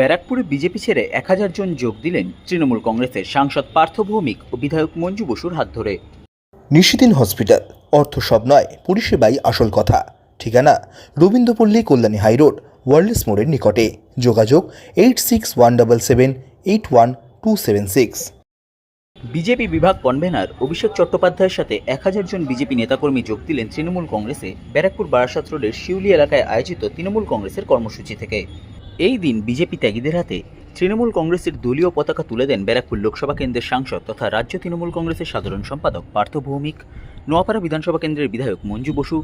ব্যারাকপুরে বিজেপি ছেড়ে এক হাজার জন যোগ দিলেন তৃণমূল কংগ্রেসের সাংসদ পার্থ ভৌমিক ও বিধায়ক মঞ্জু বসুর হাত ধরে। নিশিদিন হসপিটাল অর্থ সব নয় পরিষেবাই আসল কথা। ঠিকানা রবীন্দ্রপল্লী কল্যাণী হাইরোড ওয়ার্ল্ডস মোড়ের নিকটে। যোগাযোগ eight six one double seven eight one two seven six. BJP বিভাগ কনভেনার অভিষেক চট্টোপাধ্যায়ের সাথে এক হাজার জন বিজেপি নেতাকর্মী যোগ দিলেন তৃণমূল কংগ্রেসে ব্যারাকপুর বারাসাত রোডের শিউলি এলাকায় আয়োজিত তৃণমূল কংগ্রেসের কর্মসূচি থেকে। এই দিন বিজেপি ত্যাগীদের হাতে তৃণমূল কংগ্রেসের দলীয় পতাকা তুলে দেন ব্যারাকপুর লোকসভা কেন্দ্রের সাংসদ তথা রাজ্য তৃণমূল কংগ্রেসের সাধারণ সম্পাদক পার্থ ভৌমিক, নোয়াপাড়া বিধানসভা কেন্দ্রের বিধায়ক মঞ্জু বসু,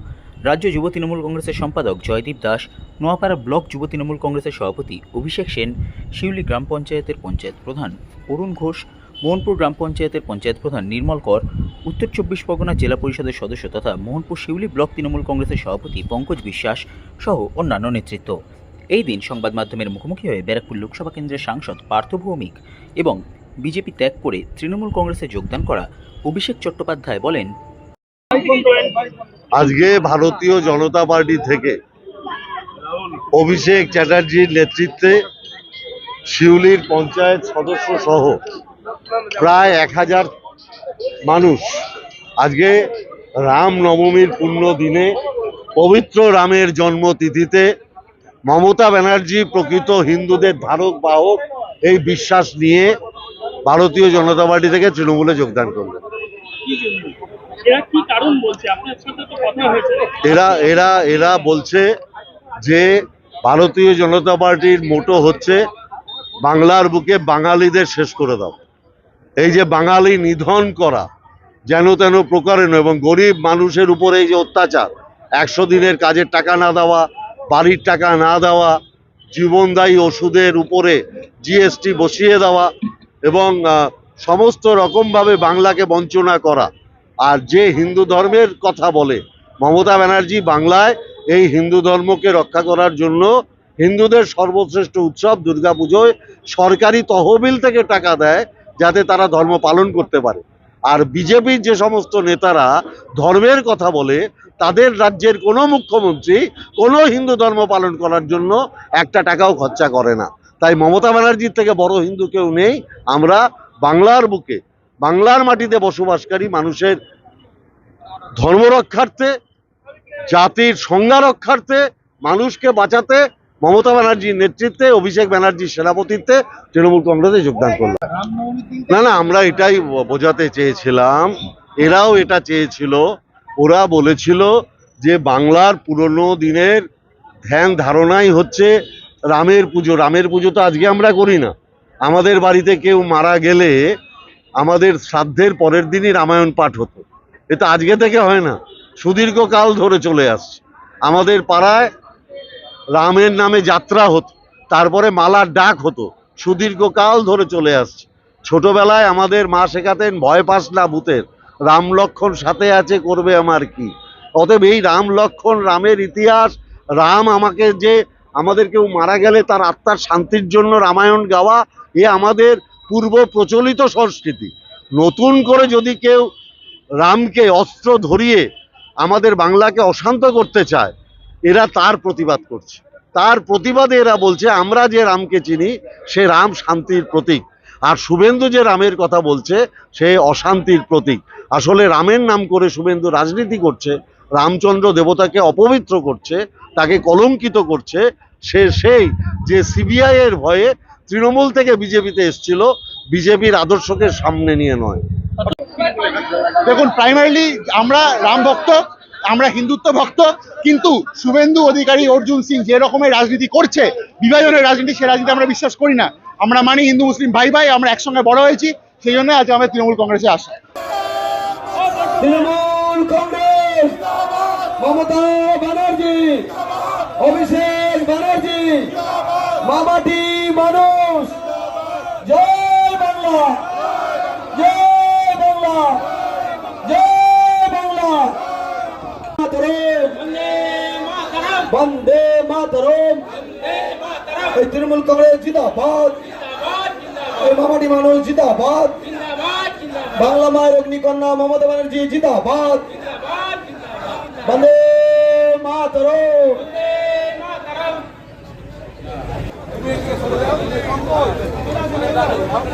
রাজ্য যুব তৃণমূল কংগ্রেসের সম্পাদক জয়দীপ দাস, নোয়াপাড়া ব্লক যুব তৃণমূল কংগ্রেসের সভাপতি অভিষেক সেন, শিউলি গ্রাম পঞ্চায়েতের পঞ্চায়েত প্রধান অরুণ ঘোষ, মোহনপুর গ্রাম পঞ্চায়েতের পঞ্চায়েত প্রধান নির্মল কর, উত্তর চব্বিশ পরগনা জেলা পরিষদের সদস্য তথা মোহনপুর শিউলি ব্লক তৃণমূল কংগ্রেসের সভাপতি পঙ্কজ বিশ্বাস সহ অন্যান্য নেতৃত্ব। এই দিন সংবাদ মাধ্যমের মুখোমুখি হয়ে ব্যারাকপুর লোকসভা কেন্দ্রের সাংসদ পার্থ ভৌমিক এবং বিজেপি ত্যাগ করে তৃণমূল কংগ্রেসে যোগদান করা অভিষেক চট্টোপাধ্যায় বলেন, আজকে ভারতীয় জনতা পার্টি থেকে অভিষেক চ্যাটার্জির নেতৃত্বে শিউলির পঞ্চায়েত সদস্য সহ প্রায় এক হাজার মানুষ আজকে রাম নবমীর পূর্ণ দিনে পবিত্র রামের জন্মতিথিতে মমতা ব্যানার্জি প্রকৃত হিন্দুদের ধারক বাহক এই বিশ্বাস নিয়ে ভারতীয় জনতা পার্টি থেকে তৃণমূলে যোগদান করলেন কি জন্য? এরা এরা এরা এরা বলছে যে ভারতীয় জনতা পার্টির মোটো হচ্ছে বাংলার বুকে বাঙালিদের শেষ করে দাও। এই যে বাঙালি নিধন করা যেন তেন প্রকারে নয় এবং গরিব মানুষের উপরে এই যে অত্যাচার একশো দিনের কাজের টাকা না দেওয়া বাড়ির টাকা না দেওয়া, জীবনদায়ী ওষুধের উপরে জিএসটি বসিয়ে দেওয়া এবং সমস্ত রকমভাবে বাংলাকে বঞ্চনা করা। আর যে হিন্দু ধর্মের কথা বলে, মমতা ব্যানার্জি বাংলায় এই হিন্দু ধর্মকে রক্ষা করার জন্য হিন্দুদের সর্বশ্রেষ্ঠ উৎসব দুর্গাপুজোয় সরকারি তহবিল থেকে টাকা দেয়, যাতে তারা ধর্ম পালন করতে পারে। আর বিজেপির যে সমস্ত নেতারা ধর্মের কথা বলে, তাদের রাজ্যের কোনো মুখ্যমন্ত্রী কোনো হিন্দু ধর্ম পালন করার জন্য একটা টাকাও খরচা করে না। তাই মমতা ব্যানার্জির থেকে বড় হিন্দু কেউ নেই। আমরা বাংলার বুকে, বাংলার মাটিতে বসবাসকারী মানুষের ধর্ম রক্ষার্থে, জাতির সংজ্ঞা রক্ষার্থে, মানুষকে বাঁচাতে মমতা ব্যানার্জির নেতৃত্বে, অভিষেক ব্যানার্জির সেনাপতিত্বে তৃণমূল কংগ্রেসে যোগদান করলাম। না না, আমরা এটাই বোঝাতে চেয়েছিলাম। এরাও এটা চেয়েছিল। ওরা বলেছিল যে বাংলার পুরনো দিনের ধ্যান ধারণাই হচ্ছে রামের পুজো। রামের পুজো তো আজকে আমরা করি না। আমাদের বাড়িতে কেউ মারা গেলে আমাদের শ্রাদ্ধের পরের দিনই রামায়ণ পাঠ হতো। এটা আজকে থেকে হয় না। সুদীর্ঘ কাল ধরে চলে আসছে। আমাদের পাড়ায় রামের নামে যাত্রা হতো, তারপরে মালার ডাক হতো। সুদীর্ঘকাল ধরে চলে আসছে। ছোটবেলায় আমাদের মা শেখাতেন, ভয় পাস না ভূতের, রাম লক্ষণ সাথে আছে করবে আমার কি? অতএব এই রাম লক্ষণ, রামের ইতিহাস, রাম আমাকে যে আমাদের কেউ মারা গেলে তার আত্মার শান্তির জন্য রামায়ণ গাওয়া, এ আমাদের পূর্ব প্রচলিত সংস্কৃতি। নতুন করে যদি কেউ রামকে অস্ত্র ধরিয়ে আমাদের বাংলাকে অশান্ত করতে চায় এরা তার প্রতিবাদ করছে। তার প্রতিবাদে এরা বলছে, আমরা যে রামকে চিনি, সে রাম শান্তির প্রতীক। আর শুভেন্দু যে রামের কথা বলছে, সে অশান্তির প্রতীক। আসলে রামের নাম করে শুভেন্দু রাজনীতি করছে, রামচন্দ্র দেবতাকে অপবিত্র করছে, তাকে কলঙ্কিত করছে, সে সেই যে সিবিআই এর ভয়ে তৃণমূল থেকে বিজেপিতে এসছিল, বিজেপির আদর্শকে সামনে নিয়ে নয়। দেখুন প্রাইমারিলি আমরা রাম ভক্ত আমরা হিন্দুত্ব ভক্ত, কিন্তু শুভেন্দু অধিকারী অর্জুন সিং যে রকমের রাজনীতি করছে, বিভাজনের রাজনীতি, সে রাজনীতি আমরা বিশ্বাস করি না। আমরা মানি হিন্দু, মুসলিম, ভাই ভাই, আমরা একসঙ্গে বড় হয়েছি, সেই জন্য আজ আমরা তৃণমূল কংগ্রেসে আসা। মমতা অভিষেক ব্যানার্জি, মামাটি মানুষ এই তৃণমূল কংগ্রেস জিন্দাবাদ। এই মামাটি মানুষ জিন্দাবাদ। বাংলা মায়ের অগ্নিকন্যা মমতা ব্যানার্জি জিন্দাবাদ। বন্দে মাতর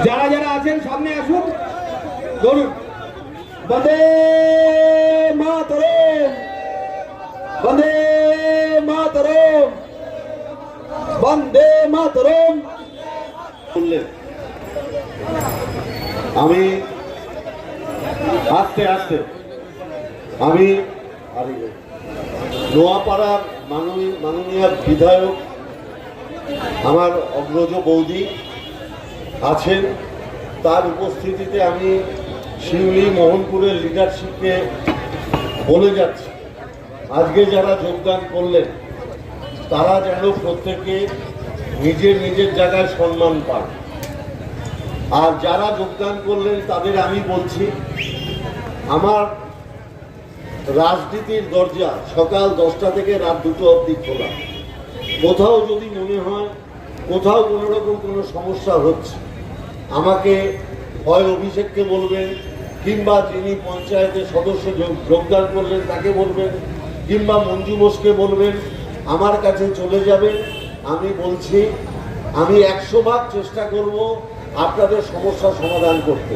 যারা যারা আছেন সামনে আসুন। ধরুন। বন্দে মাতর বন্দে মাতরম। বন্দে মাতরম। বললেন আমি আস্তে আস্তে। আমি নোয়াপাড়ার মাননীয় মাননীয় বিধায়ক, আমার অগ্রজ বৌদি আছেন। তার উপস্থিতিতে আমি শিউলি মোহনপুরের লিডারশিপকে বলে যাচ্ছি। আজকে যারা যোগদান করলেন তারা যেন প্রত্যেকে নিজের নিজের জায়গায় সম্মান পান আর যারা যোগদান করলেন, তাদের আমি বলছি, আমার রাজনীতির দরজা সকাল দশটা থেকে রাত দুটো অবধি খোলা। কোথাও যদি মনে হয়, কোথাও কোনো রকম কোনো সমস্যা হচ্ছে, আমাকে হয় অভিষেককে বলবেন, কিংবা যিনি পঞ্চায়েতের সদস্য যোগ- যোগদান করলেন তাকে বলবেন, কিংবা মঞ্জু বোসকে বলবেন আমার কাছে চলে যাবে। আমি বলছি, আমি একশো ভাগ চেষ্টা করব আপনাদের সমস্যার সমাধান করতে।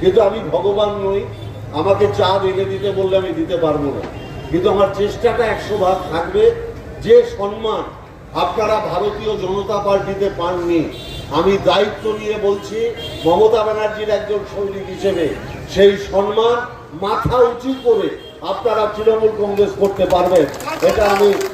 কিন্তু আমি ভগবান নই, আমাকে চা এনে দিতে বললে আমি দিতে পারব না। কিন্তু আমার চেষ্টাটা একশো ভাগ থাকবে। যে সম্মান আপনারা ভারতীয় জনতা পার্টিতে পাননি, আমি দায়িত্ব নিয়ে বলছি, মমতা ব্যানার্জির একজন সৈনিক হিসেবে সেই সম্মান মাথা উঁচু করে আপনারা তৃণমূল কংগ্রেস করতে পারবেন। এটা আমি